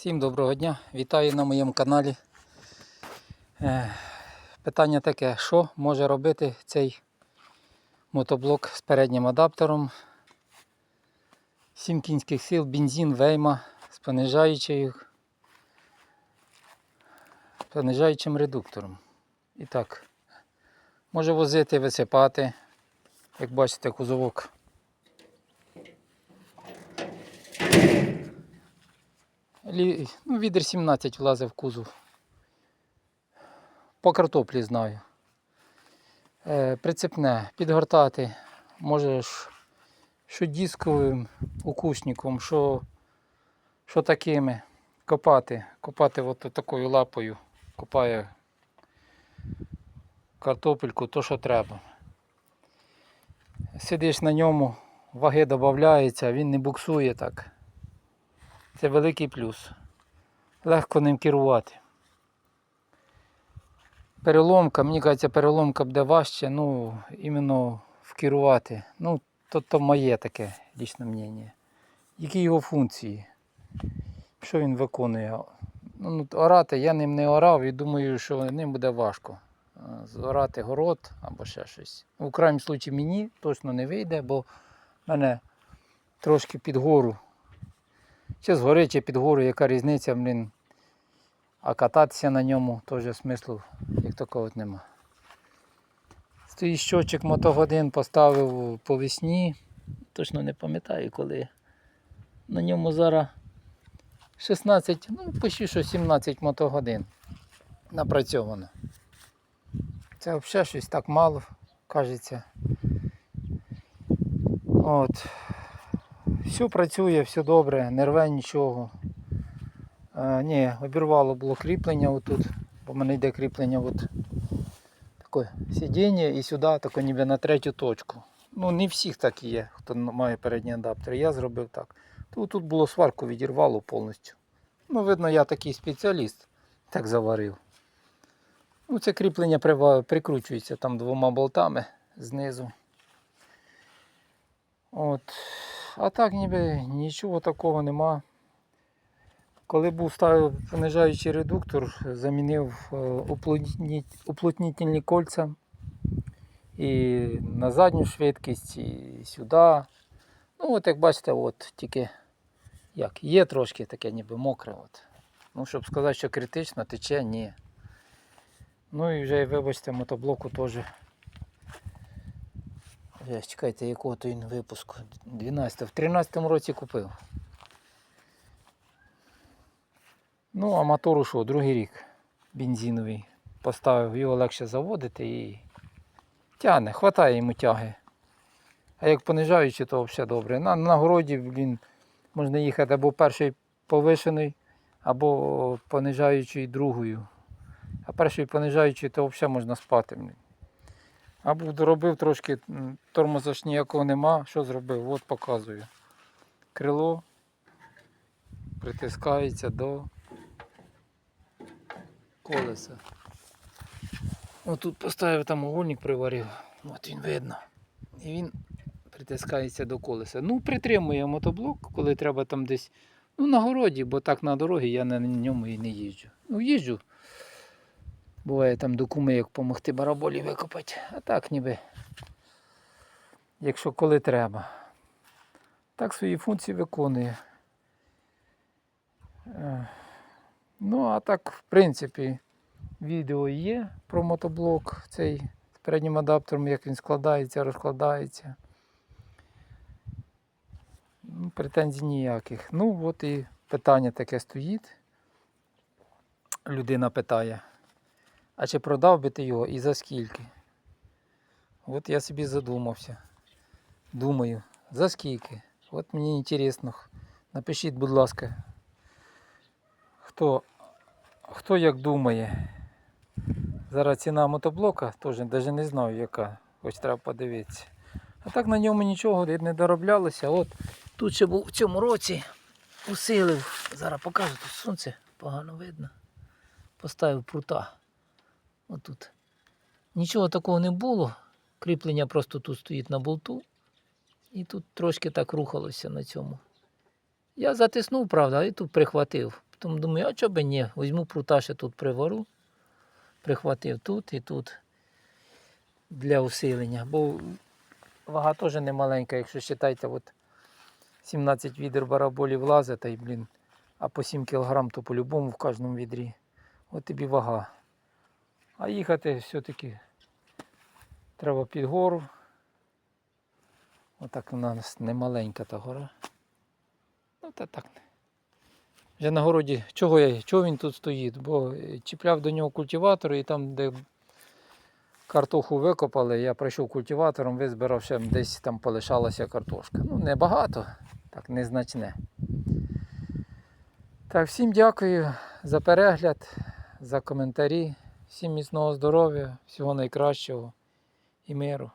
Всім доброго дня, вітаю на моєму каналі. Е, Питання таке, що може робити цей мотоблок з переднім адаптером 7 кінських сил, бензин, вейма з понижаючою, понижаючим редуктором. І так, може возити, висипати, як бачите, кузовок Ну, відер 17 влазив в кузов. По картоплі знаю. Е, прицепне, підгортати. Можеш що дисковим укусником, що, що такими. Копати. Копати от такою лапою. Копає картопельку, то що треба. Сидиш на ньому, ваги додаються, він не буксує так. Це великий плюс. Легко ним керувати. Переломка, мені кажеться, переломка буде важче, ну, іменно вкерувати. Ну, то, то моє таке лічне мнення. Які його функції? Що він виконує? Ну, ну, орати я ним не орав і думаю, що ним буде важко. Зорати город або ще щось. У крайньому случаї мені точно не вийде, бо в мене трошки під гору чи згори, чи під гору, яка різниця, блін. А кататися на ньому теж смислу як такого нема. Стоїть щочик мотогодин поставив по весні. Точно не пам'ятаю коли. На ньому зараз 16, ну почти що 17 мотогодин напрацьовано. Це взагалі щось так мало, кажеться. От. Все працює, все добре, не рве нічого. А, ні, обірвало було кріплення отут, бо в мене йде кріплення от таке сидіння і сюди, таке ніби на третю точку. Ну не всіх так є, хто має передній адаптер. Я зробив так. Тут, тут було сварку відірвало повністю. Ну, видно, я такий спеціаліст, так заварив. Ну, це кріплення прикручується там двома болтами знизу. От. А так ніби нічого такого нема. Коли був ставив понижаючий редуктор, замінив е, уплотнітельні кольця і на задню швидкість, і сюди. Ну, от як бачите, от тільки як, є трошки таке ніби мокре. От. Ну, щоб сказати, що критично, тече, ні. Ну і вже, вибачте, мотоблоку теж. Чекайте, якого то він випуску? 12 в 13-му році купив. Ну, а мотору що, другий рік бензиновий. Поставив, його легше заводити і тягне, хватає йому тяги. А як понижаючи, то взагалі добре. На, на городі, блін, можна їхати або перший повишений, або понижаючий другою. А перший понижаючий, то взагалі можна спати. Або доробив трошки, тормоза ніякого нема. Що зробив? От показую. Крило притискається до колеса. Отут поставив там угольник приварив. От він видно. І він притискається до колеса. Ну, притримує мотоблок, коли треба там десь. Ну, на городі, бо так на дорогі я на ньому і не їжджу. Ну, їжджу. Буває там до куми, як допомогти бараболі викопати. А так ніби. Якщо коли треба. Так свої функції виконує. Е, Ну, а так, в принципі, відео є про мотоблок цей з переднім адаптером, як він складається, розкладається. Ну, Претензій ніяких. Ну, от і питання таке стоїть. Людина питає. А чи продав би ти його і за скільки? От я собі задумався. Думаю, за скільки? От мені цікаво. Напишіть, будь ласка, хто, хто як думає. Зараз ціна мотоблока теж навіть не знаю яка, хоч треба подивитися. А так на ньому нічого не дороблялося. От тут ще був в цьому році усилив. Зараз покажу, тут сонце погано видно. Поставив прута. Отут. Нічого такого не було. Кріплення просто тут стоїть на болту. І тут трошки так рухалося на цьому. Я затиснув, правда, і тут прихватив. Потім думаю, а чого би ні? Візьму прута ще тут привору, прихватив тут і тут для усилення. Бо вага теж не маленька, якщо вважаєте, от 17 відер бараболі влазить, та й, блін, а по 7 кг то по-любому в кожному відрі. От тобі вага. А їхати все-таки треба під гору. Отак у нас не маленька та гора. Ну та так. Вже на городі, чого, я, чого він тут стоїть? Бо чіпляв до нього культиватор і там, де картоху викопали, я прийшов культиватором, визбирав ще десь там полишалася картошка. Ну, небагато, так незначне. Так, всім дякую за перегляд, за коментарі. Всім міцного здоров'я, всього найкращого і миру.